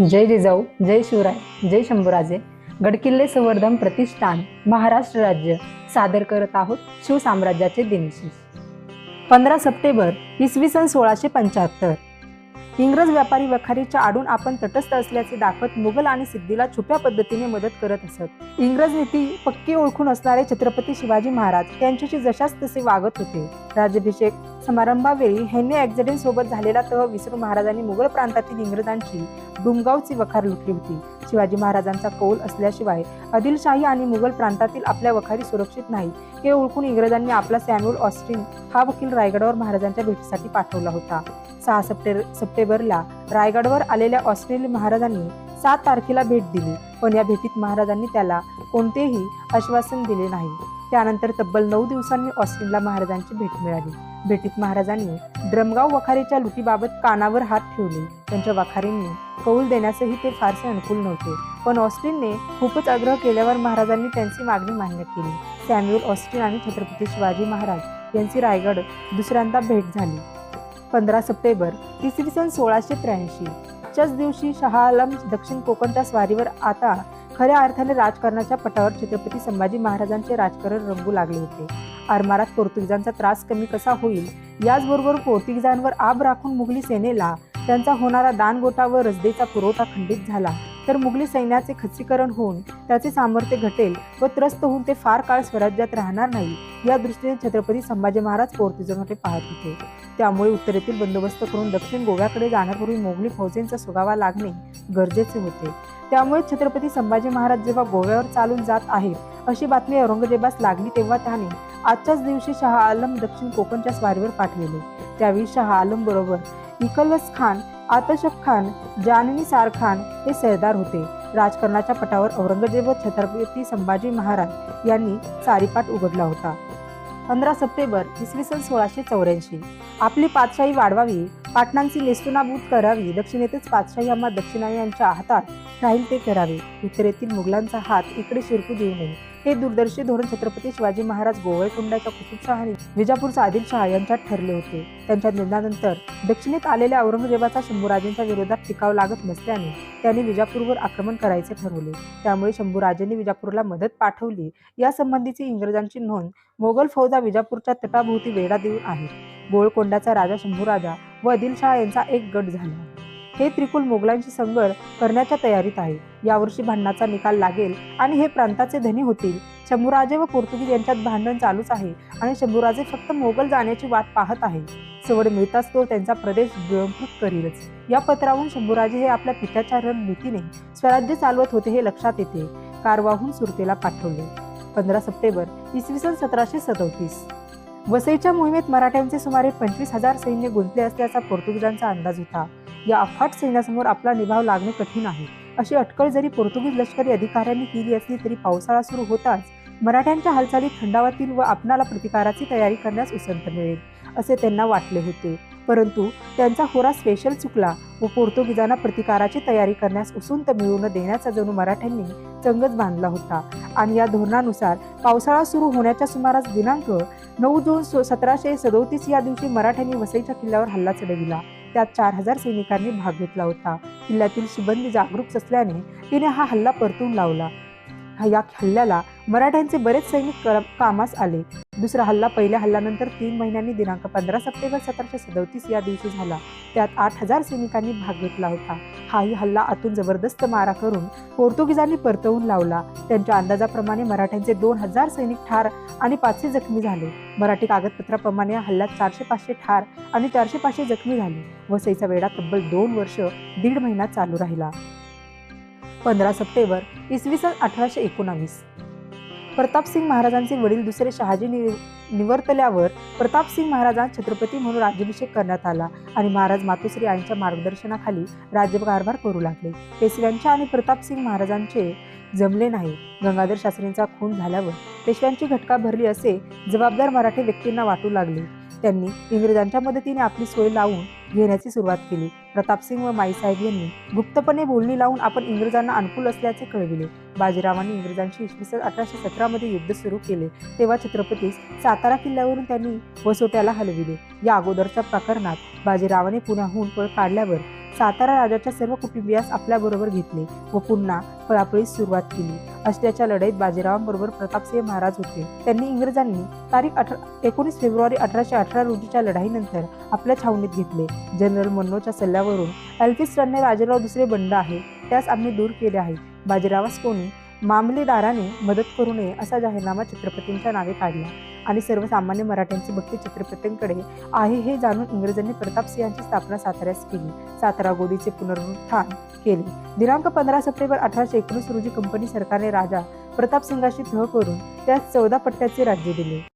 जय जिजाऊ जय शिवराय जय शंभूराजे. गडकिल्ले संवर्धन प्रतिष्ठान महाराष्ट्र राज्य. सादर करत आहोत शिवसाम्राज्याचे दिनविशेष पंधरा सप्टेंबर इसवी सन सोळाशे पंच्याहत्तर. इंग्रज व्यापारी वखारीच्या आडून आपण तटस्थ असल्याचे दाखवत मुघल आणि सिद्धीला छुप्या पद्धतीने मदत करत असत. इंग्रज नीती पक्की ओळखून असणारे छत्रपती शिवाजी महाराज यांच्याशी जशास तसे वागत होते. राज्याभिषेक समारंभावेळी हेन्री ॲक्सिडेंटसोबत झालेला तह विसरून महाराजांनी मुघल प्रांतातील इंग्रजांची डुमगावची वखार लुटली होती. शिवाजी महाराजांचा कौल असल्याशिवाय आदिलशाही आणि मुघल प्रांतातील आपल्या वखारी सुरक्षित नाही हे ओळखून इंग्रजांनी आपला सॅम्युअल ऑस्टिन हा वकील रायगडावर महाराजांच्या भेटीसाठी पाठवला होता. सहा सप्टे सप्टेंबरला रायगडवर आलेल्या ऑस्ट्रेलिया महाराजांनी सात तारखेला भेट दिली पण या भेटीत महाराजांनी त्याला कोणतेही आश्वासन दिले नाही. त्यानंतर तब्बल नऊ दिवसांनी ऑस्टिनला महाराजांची भेट मिळाली. भेटीत महाराजांनी ड्रमगाव वखारीच्या लुटीबाबत कानावर हात ठेवले. त्यांच्या वखारींनी कौल देण्यासही ते फारसे अनुकूल नव्हते. पण ऑस्टिनने खूपच आग्रह केल्यावर महाराजांनी त्यांची मागणी मान्य केली. सॅम्युअल ऑस्टिन आणि छत्रपती शिवाजी महाराज यांची रायगड दुसऱ्यांदा भेट झाली. पंधरा सप्टेंबर इसवी सन सोळाशे त्र्याऐंशी. आजच्याच दिवशी शहा आलम दक्षिण कोकणच्या स्वारीवर आता खऱ्या अर्थाने राजकारणाच्या पटावर छत्रपती संभाजी महाराजांचे राजकारण रंगू लागले होते. आरमारात पोर्तुगीजांचा त्रास कमी कसा होईल? याचबरोबर पोर्तुगीजांवर आब राखून मुघली सेनेला त्यांचा होणारा दानगोटा व रसदेचा पुरवठा खंडित झाला. तर मुघली सैन्याचे खच्चीकरण होऊन त्याचे सामर्थ्य घटेल व त्रस्त होऊन ते फार काळ स्वराज्यात राहणार नाही या दृष्टीने छत्रपती संभाजी महाराज पोर्तुगीजांकडे पाहत होते. त्यामुळे उत्तरेतील बंदोबस्त करून दक्षिण गोव्याकडे जाण्यापूर्वी मोगली फौजेंचा सुगावा लागणे गरजेचे होते. त्यामुळे छत्रपती संभाजी महाराज जेव्हा गोव्यावर चालून जात आहेत अशी बातमी औरंगजेबास लागली तेव्हा त्याने आजच्याच दिवशी शहा आलम दक्षिण कोकणच्या स्वारीवर पाठविले. त्यावेळी शहा आलम बरोबर इकलस खान आतशफ खान जाननी सार खान हे सरदार होते. राजकारणाच्या पटावर औरंगजेब व छत्रपती संभाजी महाराज यांनी चारीपाट उघडला होता. पंधरा सप्टेंबर इसवी सन सोळाशे चौऱ्याऐंशी. आपली पातशाही वाढवावी पाटणांची नेस्तुनाबूत करावी दक्षिणेतच पातशाही आम्हा दक्षिणाई यांच्या हातात राहील ते करावे. उत्तरेतील मुघलांचा हात इकडे शिरकू देऊ नये. हे दूरदर्शी धोरण छत्रपती शिवाजी महाराज गोवळकुंडाच्या कुतुबशाह आणि विजापूरचा आदिलशहा यांच्यात ठरले होते. त्यांच्या निधनानंतर दक्षिणेत आलेल्या औरंगजेबाचा शंभूराजेंच्या विरोधात टिकाव लागत नसल्याने त्यांनी विजापूरवर आक्रमण करायचे ठरवले. त्यामुळे शंभूराजेंनी विजापूरला मदत पाठवली. यासंबंधीची इंग्रजांची नोंद मोगल फौजा विजापूरच्या तटाभोवती वेढा देऊन आहे. गोळकोंडाचा राजा शंभूराजा व आदिलशहा यांचा एक गट झाला. हे त्रिकुल मोगलांशी संघर्ष करण्याच्या तयारीत आहे. यावर्षी भांडणाचा निकाल लागेल आणि हे प्रांताचे धनी होतील. शंभूराजे व पोर्तुगीज यांच्यात भांडण चालूच आहे आणि शंभूराजे फक्त मोगल जाण्याची वाट पाहत आहे. सवड मिळताच तो त्यांचा प्रदेश गिळंकृत करीलच. या पत्रावरून शंभूराजे हे आपल्या पित्याच्या रणनीतीने स्वराज्य चालवत होते हे लक्षात येते. कारवाहून सुरतेला पाठवले. पंधरा सप्टेंबर इसवी सन सतराशे सदोतीस. वसईच्या मोहिमेत मराठ्यांचे सुमारे पंचवीस हजार सैन्य गुंतले असल्याचा पोर्तुगीजांचा अंदाज होता. या अफाट सैन्यासमोर आपला निभाव लागणे कठीण आहे. अशी अटकळ जरी पोर्तुगीज लष्करी अधिकाऱ्यांनी केली असली तरी पावसाळा सुरू होताच मराठ्यांच्या हालचाली थंडावातील व आपणाला प्रतिकाराची तयारी करण्यास उसंत मिळेल असे त्यांना वाटले होते. परंतु त्यांचा होरा स्पेशल चुकला व पोर्तुगीजांना प्रतिकाराची तयारी करण्यास उसंत मिळू न देण्याचा जणू मराठ्यांनी चंगच बांधला होता. आणि या धोरणानुसार पावसाळा सुरू होण्याच्या सुमारास दिनांक नऊ जून सतराशे सदोतीस या दिवशी मराठ्यांनी वसईच्या किल्ल्यावर हल्ला चढविला. त्यात चार हजार सैनिकांनी भाग घेतला होता. किल्ल्यातील सुबंधी जागरूक असल्याने तिने हा हल्ला परतून लावला. या हल्ल्याला मराठ्यांचे बरेच सैनिक कामास आले. दुसरा हल्ला पहिल्या हल्ल्यानंतर तीन महिन्यांनी दिनांक पंधरा सप्टेंबर सतराशे सदोतीस या दिवशी झाला. त्यात आठ हजार सैनिकांनी भाग घेतला होता. हाही हल्ला आतून जबरदस्त मारा करून पोर्तुगीजांनी परतवून लावला. त्यांच्या अंदाजाप्रमाणे मराठ्यांचे दोन हजार सैनिक ठार आणि पाचशे जखमी झाले. मराठी कागदपत्राप्रमाणे या हल्ल्यात चारशे पाचशे ठार आणि चारशे पाचशे जखमी झाले वसईचा वेढा तब्बल दोन वर्ष दीड महिना चालू राहिला. पंधरा सप्टेंबर इसवी सन अठराशे एकोणावीस. प्रतापसिंग महाराजांचे वडील दुसरे शहाजी नि- निवर्तल्यावर प्रतापसिंग महाराजांना छत्रपती म्हणून राज्याभिषेक करण्यात आला आणि महाराज मातोश्री यांच्या मार्गदर्शनाखाली राज्यकारभार करू लागले. पेशव्यांच्या आणि प्रतापसिंग महाराजांचे जमले नाही. गंगाधर शास्त्रींचा खून झाल्यावर पेशव्यांची घटका भरली असे जबाबदार मराठी व्यक्तींना वाटू लागले. त्यांनी इंग्रजांच्या मदतीने आपली सोय लावून घेण्याची सुरुवात केली. प्रतापसिंग व माईसाहेब यांनी गुप्तपणे बोलणी लावून आपण इंग्रजांना अनुकूल असल्याचे कळविले. बाजीरावांनी इंग्रजांशी इसवी सन अठराशे सतरामध्ये युद्ध सुरू केले. तेव्हा छत्रपतीस सातारा किल्ल्यावरून त्यांनी वसोट्याला हलविले. या अगोदरच्या प्रकरणात बाजीरावाने पुण्याहून पळ काढल्यावर सातारा राजाच्या सर्व कुटुंबियास आपल्याबरोबर घेतले व पुन्हा पळापळीस सुरुवात केली. अष्ट्याच्या लढाईत बाजीरावांबरोबर प्रतापसिंह महाराज होते. त्यांनी इंग्रजांनी तारीख अठरा एकोणीस फेब्रुवारी अठराशे अठरा रोजीच्या लढाईनंतर आपल्या छावणीत घेतले. जनरल मनोच्या सल्ल्यावरून अल्फिस्टरने बाजीराव दुसरे बंड आहे त्यास आम्ही दूर केले आहे. बाजीरावास कोणी मामलेदाराने मदत करू नये असा जाहीरनामा छत्रपतींच्या नावे काढला. आणि सर्वसामान्य मराठ्यांची भक्ती चित्रपतींकडे आहे हे जाणून इंग्रजांनी प्रतापसिंहांची स्थापना साताऱ्यास केली. सातारा गोदीचे पुनरुत्थान केले. दिनांक पंधरा सप्टेंबर अठराशे एकोणीस रोजी कंपनी सरकारने राजा प्रतापसिंगाशी तह करून त्यास चौदा पट्ट्याचे राज्य दिले.